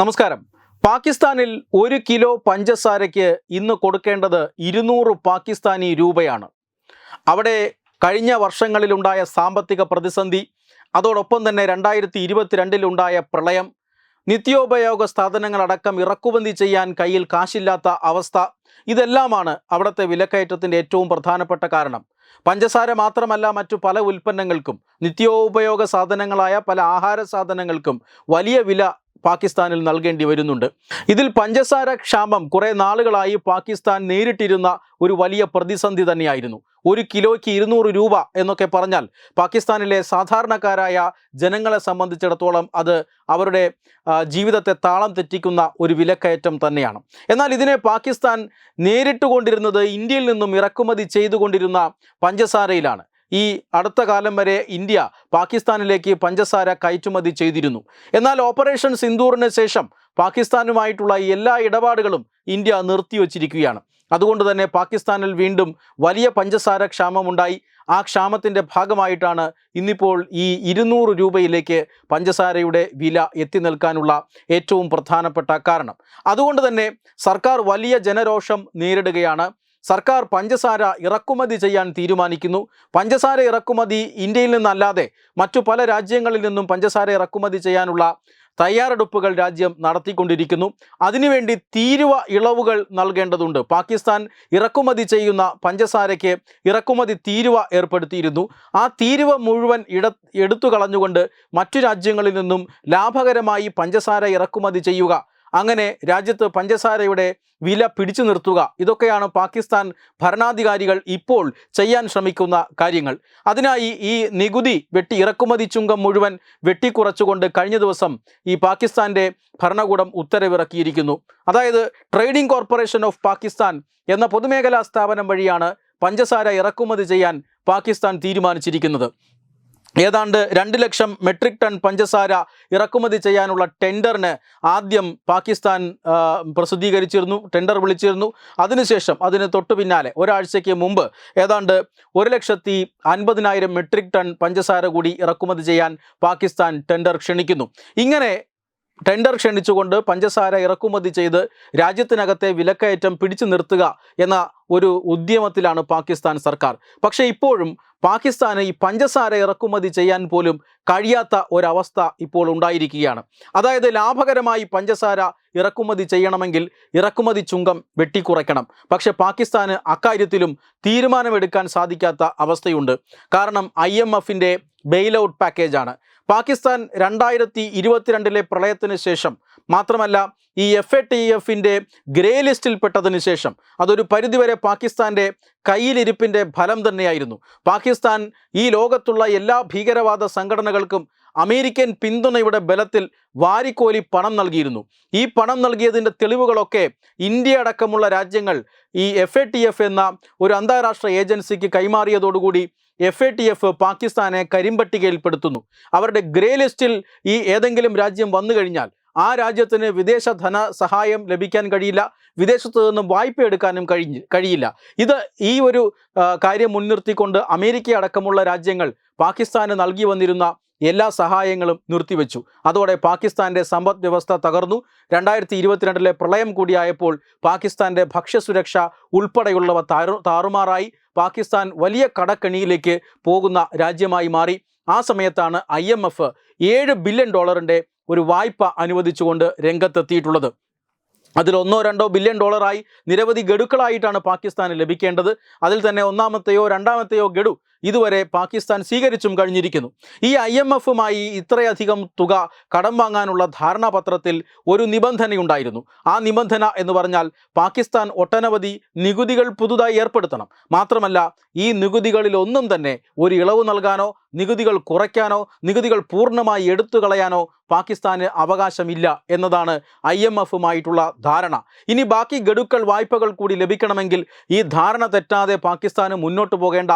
നമസ്കാരം. പാകിസ്ഥാനിൽ ഒരു കിലോ പഞ്ചസാരയ്ക്ക് ഇന്ന് കൊടുക്കേണ്ടത് ഇരുന്നൂറ് പാകിസ്ഥാനി രൂപയാണ്. അവിടെ കഴിഞ്ഞ വർഷങ്ങളിലുണ്ടായ സാമ്പത്തിക പ്രതിസന്ധി അതോടൊപ്പം തന്നെ രണ്ടായിരത്തി ഇരുപത്തിരണ്ടിലുണ്ടായ പ്രളയം നിത്യോപയോഗ സാധനങ്ങളടക്കം ഇറക്കുമതി ചെയ്യാൻ കയ്യിൽ കാശില്ലാത്ത അവസ്ഥ ഇതെല്ലാമാണ് അവിടുത്തെ വിലക്കയറ്റത്തിന്റെ ഏറ്റവും പ്രധാനപ്പെട്ട കാരണം. പഞ്ചസാര മാത്രമല്ല മറ്റു പല ഉൽപ്പന്നങ്ങൾക്കും നിത്യോപയോഗ സാധനങ്ങളായ പല ആഹാര സാധനങ്ങൾക്കും വലിയ വില പാകിസ്ഥാനിൽ നൽകേണ്ടി വരുന്നുണ്ട്. ഇതിൽ പഞ്ചസാര ക്ഷാമം കുറേ നാളുകളായി പാകിസ്ഥാൻ നേരിട്ടിരുന്ന ഒരു വലിയ പ്രതിസന്ധി തന്നെയായിരുന്നു. ഒരു കിലോയ്ക്ക് ഇരുന്നൂറ് രൂപ എന്നൊക്കെ പറഞ്ഞാൽ പാകിസ്ഥാനിലെ സാധാരണക്കാരായ ജനങ്ങളെ സംബന്ധിച്ചിടത്തോളം അത് അവരുടെ ജീവിതത്തെ താളം തെറ്റിക്കുന്ന ഒരു വിലക്കയറ്റം തന്നെയാണ്. എന്നാൽ ഇതിനെ പാകിസ്ഥാൻ നേരിട്ടുകൊണ്ടിരുന്നത് ഇന്ത്യയിൽ നിന്നും ഇറക്കുമതി ചെയ്തുകൊണ്ടിരുന്ന പഞ്ചസാരയിലാണ്. ഈ അടുത്ത കാലം വരെ ഇന്ത്യ പാകിസ്ഥാനിലേക്ക് പഞ്ചസാര കയറ്റുമതി ചെയ്തിരുന്നു. എന്നാൽ ഓപ്പറേഷൻ സിന്ദൂറിന് ശേഷം പാകിസ്ഥാനുമായിട്ടുള്ള എല്ലാ ഇടപാടുകളും ഇന്ത്യ നിർത്തിവച്ചിരിക്കുകയാണ്. അതുകൊണ്ട് തന്നെ പാകിസ്ഥാനിൽ വീണ്ടും വലിയ പഞ്ചസാര ക്ഷാമമുണ്ടായി. ആ ക്ഷാമത്തിന്റെ ഭാഗമായിട്ടാണ് ഇന്നിപ്പോൾ ഈ ഇരുന്നൂറ് രൂപയിലേക്ക് പഞ്ചസാരയുടെ വില എത്തി നിൽക്കാനുള്ള ഏറ്റവും പ്രധാനപ്പെട്ട കാരണം. അതുകൊണ്ട് തന്നെ സർക്കാർ വലിയ ജനരോഷം നേരിടുകയാണ്. സർക്കാർ പഞ്ചസാര ഇറക്കുമതി ചെയ്യാൻ തീരുമാനിക്കുന്നു. പഞ്ചസാര ഇറക്കുമതി ഇന്ത്യയിൽ നിന്നല്ലാതെ മറ്റു പല രാജ്യങ്ങളിൽ നിന്നും പഞ്ചസാര ഇറക്കുമതി ചെയ്യാനുള്ള തയ്യാറെടുപ്പുകൾ രാജ്യം നടത്തിക്കൊണ്ടിരിക്കുന്നു. അതിനുവേണ്ടി തീരുവ ഇളവുകൾ നൽകേണ്ടതുണ്ട്. പാകിസ്ഥാൻ ഇറക്കുമതി ചെയ്യുന്ന പഞ്ചസാരയ്ക്ക് ഇറക്കുമതി തീരുവ ഏർപ്പെടുത്തിയിരുന്നു. ആ തീരുവ മുഴുവൻ ഇട എടുത്തു കളഞ്ഞുകൊണ്ട് മറ്റു രാജ്യങ്ങളിൽ നിന്നും ലാഭകരമായി പഞ്ചസാര ഇറക്കുമതി ചെയ്യുക അങ്ങനെ രാജ്യത്ത് പഞ്ചസാരയുടെ വില പിടിച്ചു നിർത്തുക. ഇതൊക്കെയാണ് പാകിസ്ഥാൻ ഭരണാധികാരികൾ ഇപ്പോൾ ചെയ്യാൻ ശ്രമിക്കുന്ന കാര്യങ്ങൾ. അതിനായി ഈ നികുതി വെട്ടി ഇറക്കുമതി ചുങ്കം മുഴുവൻ വെട്ടിക്കുറച്ചുകൊണ്ട് കഴിഞ്ഞ ദിവസം ഈ പാകിസ്ഥാന്റെ ഭരണകൂടം ഉത്തരവിറക്കിയിരിക്കുന്നു. അതായത് ട്രേഡിംഗ് കോർപ്പറേഷൻ ഓഫ് പാകിസ്ഥാൻ എന്ന പൊതുമേഖലാ സ്ഥാപനം വഴിയാണ് പഞ്ചസാര ഇറക്കുമതി ചെയ്യാൻ പാകിസ്ഥാൻ തീരുമാനിച്ചിരിക്കുന്നത്. ഏതാണ്ട് രണ്ട് ലക്ഷം മെട്രിക് ടൺ പഞ്ചസാര ഇറക്കുമതി ചെയ്യാനുള്ള ടെൻഡറിന് ആദ്യം പാകിസ്ഥാൻ പ്രസിദ്ധീകരിച്ചിരുന്നു ടെൻഡർ വിളിച്ചിരുന്നു. അതിനുശേഷം അതിന് തൊട്ടു പിന്നാലെ ഒരാഴ്ചയ്ക്ക് മുമ്പ് ഏതാണ്ട് ഒരു ലക്ഷത്തി അൻപതിനായിരം മെട്രിക് ടൺ പഞ്ചസാര കൂടി ഇറക്കുമതി ചെയ്യാൻ പാകിസ്ഥാൻ ടെൻഡർ ക്ഷണിക്കുന്നു. ഇങ്ങനെ ടെൻഡർ ക്ഷണിച്ചുകൊണ്ട് പഞ്ചസാര ഇറക്കുമതി ചെയ്ത് രാജ്യത്തിനകത്തെ വിലക്കയറ്റം പിടിച്ചു നിർത്തുക എന്ന ഒരു ഉദ്യമത്തിലാണ് പാകിസ്ഥാൻ സർക്കാർ. പക്ഷേ ഇപ്പോഴും പാകിസ്ഥാന് ഈ പഞ്ചസാര ഇറക്കുമതി ചെയ്യാൻ പോലും കഴിയാത്ത ഒരവസ്ഥ ഇപ്പോൾ ഉണ്ടായിരിക്കുകയാണ്. അതായത് ലാഭകരമായി പഞ്ചസാര ഇറക്കുമതി ചെയ്യണമെങ്കിൽ ഇറക്കുമതി ചുങ്കം വെട്ടിക്കുറയ്ക്കണം. പക്ഷേ പാകിസ്ഥാന് അക്കാര്യത്തിലും തീരുമാനമെടുക്കാൻ സാധിക്കാത്ത അവസ്ഥയുണ്ട്. കാരണം ഐ എം എഫിന്റെ ബെയിൽ ഔട്ട് പാക്കേജാണ് പാകിസ്ഥാൻ രണ്ടായിരത്തി ഇരുപത്തിരണ്ടിലെ പ്രളയത്തിന് ശേഷം മാത്രമല്ല ഈ എഫ് എ ടി എഫിന്റെ ഗ്രേ ലിസ്റ്റിൽ പെട്ടതിന് ശേഷം അതൊരു പരിധിവരെ പാകിസ്ഥാന്റെ കയ്യിലിരിപ്പിന്റെ ഫലം തന്നെയായിരുന്നു. പാകിസ്ഥാൻ ഈ ലോകത്തുള്ള എല്ലാ ഭീകരവാദ സംഘടനകൾക്കും അമേരിക്കൻ പിന്തുണയുടെ ബലത്തിൽ വാരിക്കോലി പണം നൽകിയിരുന്നു. ഈ പണം നൽകിയതിന്റെ തെളിവുകളൊക്കെ ഇന്ത്യ അടക്കമുള്ള രാജ്യങ്ങൾ ഈ എഫ് എ ടി എഫ് എന്ന ഒരു അന്താരാഷ്ട്ര ഏജൻസിക്ക് കൈമാറിയതോടുകൂടി എഫ് എ ടി എഫ് പാകിസ്ഥാനെ കരിമ്പട്ടികയിൽപ്പെടുത്തുന്നു. അവരുടെ ഗ്രേ ലിസ്റ്റിൽ ഈ ഏതെങ്കിലും രാജ്യം വന്നു കഴിഞ്ഞാൽ ആ രാജ്യത്തിന് വിദേശ ധന സഹായം ലഭിക്കാൻ കഴിയില്ല. വിദേശത്ത് നിന്നും വായ്പ എടുക്കാനും കഴിഞ്ഞ് കഴിയില്ല. ഇത് ഈ ഒരു കാര്യം മുൻനിർത്തിക്കൊണ്ട് അമേരിക്ക അടക്കമുള്ള രാജ്യങ്ങൾ പാകിസ്ഥാന് നൽകി വന്നിരുന്ന എല്ലാ സഹായങ്ങളും നിർത്തിവെച്ചു. അതോടെ പാകിസ്ഥാന്റെ സമ്പദ് വ്യവസ്ഥ തകർന്നു. രണ്ടായിരത്തി ഇരുപത്തിരണ്ടിലെ പ്രളയം കൂടിയായപ്പോൾ പാകിസ്ഥാന്റെ ഭക്ഷ്യസുരക്ഷ ഉൾപ്പെടെയുള്ളവ താറു താറുമാറായി. പാകിസ്ഥാൻ വലിയ കടക്കെണിയിലേക്ക് പോകുന്ന രാജ്യമായി മാറി. ആ സമയത്താണ് ഐ എം എഫ് ഏഴ് ബില്യൺ ഡോളറിന്റെ ഒരു വായ്പ അനുവദിച്ചുകൊണ്ട് രംഗത്തെത്തിയിട്ടുള്ളത്. അതിൽ ഒന്നോ രണ്ടോ ബില്യൺ ഡോളറായി നിരവധി ഗഡുക്കളായിട്ടാണ് പാകിസ്ഥാന് ലഭിക്കേണ്ടത്. അതിൽ തന്നെ ഒന്നാമത്തെയോ രണ്ടാമത്തെയോ ഗഡു ഇതുവരെ പാകിസ്ഥാൻ സ്വീകരിച്ചും കഴിഞ്ഞിരിക്കുന്നു. ഈ ഐ എം എഫുമായി ഇത്രയധികം തുക കടം വാങ്ങാനുള്ള ധാരണാപത്രത്തിൽ ഒരു നിബന്ധനയുണ്ടായിരുന്നു. ആ നിബന്ധന എന്ന് പറഞ്ഞാൽ പാകിസ്ഥാൻ ഒട്ടനവധി നികുതികൾ പുതുതായി ഏർപ്പെടുത്തണം. മാത്രമല്ല ഈ നികുതികളിൽ ഒന്നും തന്നെ ഒരു ഇളവ് നൽകാനോ നികുതികൾ കുറയ്ക്കാനോ നികുതികൾ പൂർണമായി എടുത്തു കളയാനോ പാകിസ്ഥാന് അവകാശമില്ല എന്നതാണ് ഐ എം എഫുമായിട്ടുള്ള ധാരണ. ഇനി ബാക്കി ഗഡുക്കൾ വായ്പകൾ കൂടി ലഭിക്കണമെങ്കിൽ ഈ ധാരണ തെറ്റാതെ പാകിസ്ഥാന് മുന്നോട്ട് പോകേണ്ട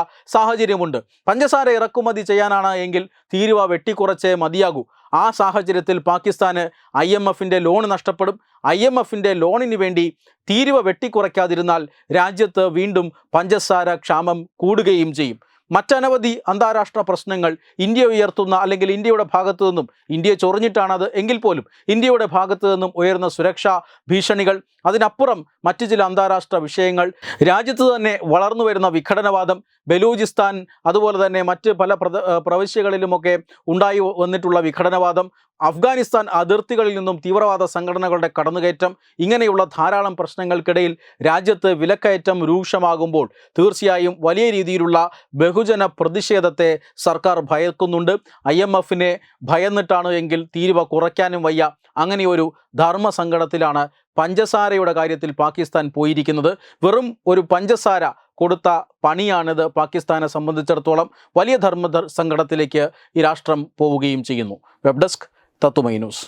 സാഹചര്യമുണ്ട് പഞ്ചസാര ഇറക്കുമതി ചെയ്യാനാണ് എങ്കിൽ തീരുവ വെട്ടിക്കുറച്ചേ മതിയാകൂ. ആ സാഹചര്യത്തിൽ പാകിസ്ഥാന് ഐ എം എഫിന്റെ ലോൺ നഷ്ടപ്പെടും. ഐ എം എഫിന്റെ ലോണിന് വേണ്ടി തീരുവ വെട്ടിക്കുറയ്ക്കാതിരുന്നാൽ രാജ്യത്ത് വീണ്ടും പഞ്ചസാര ക്ഷാമം കൂടുകയും ചെയ്യും. മറ്റനവധി അന്താരാഷ്ട്ര പ്രശ്നങ്ങൾ ഇന്ത്യ ഉയർത്തുന്ന അല്ലെങ്കിൽ ഇന്ത്യയുടെ ഭാഗത്തു നിന്നും ഇന്ത്യയെ ചൊറിഞ്ഞിട്ടാണത് എങ്കിൽ പോലും ഇന്ത്യയുടെ ഭാഗത്തു നിന്നും ഉയർന്ന സുരക്ഷാ ഭീഷണികൾ അതിനപ്പുറം മറ്റു ചില അന്താരാഷ്ട്ര വിഷയങ്ങൾ രാജ്യത്ത് തന്നെ വളർന്നു വരുന്ന വിഘടനവാദം ബലൂചിസ്ഥാൻ അതുപോലെ തന്നെ മറ്റ് പല പ്രദ പ്രവിശ്യകളിലുമൊക്കെ ഉണ്ടായി വന്നിട്ടുള്ള വിഘടനവാദം അഫ്ഗാനിസ്ഥാൻ അതിർത്തികളിൽ നിന്നും തീവ്രവാദ സംഘടനകളുടെ കടന്നുകയറ്റം ഇങ്ങനെയുള്ള ധാരാളം പ്രശ്നങ്ങൾക്കിടയിൽ രാജ്യത്ത് വിലക്കയറ്റം രൂക്ഷമാകുമ്പോൾ തീർച്ചയായും വലിയ രീതിയിലുള്ള ബഹുജന പ്രതിഷേധത്തെ സർക്കാർ ഭയക്കുന്നുണ്ട്. ഐ എം എഫിനെ ഭയന്നിട്ടാണ് എങ്കിൽ തീരുവ കുറയ്ക്കാനും വയ്യ. അങ്ങനെയൊരു ധർമ്മസങ്കടത്തിലാണ് പഞ്ചസാരയുടെ കാര്യത്തിൽ പാകിസ്ഥാൻ പോയിരിക്കുന്നത്. വെറും ഒരു പഞ്ചസാര കൊടുത്ത പണിയാണിത് പാകിസ്ഥാനെ സംബന്ധിച്ചിടത്തോളം വലിയ ധർമ്മ സങ്കടത്തിലേക്ക് ഈ രാഷ്ട്രം പോവുകയും ചെയ്യുന്നു. വെബ് ഡെസ്ക് തത്തുമൈ ന്യൂസ്.